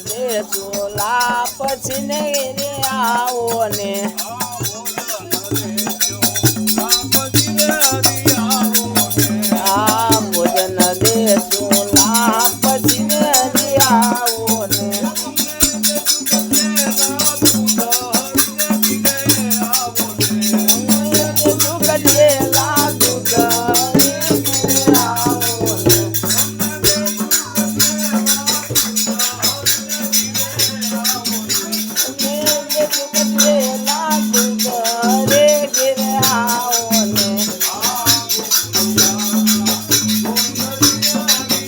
દે ચોલા પછી ને આવો ને.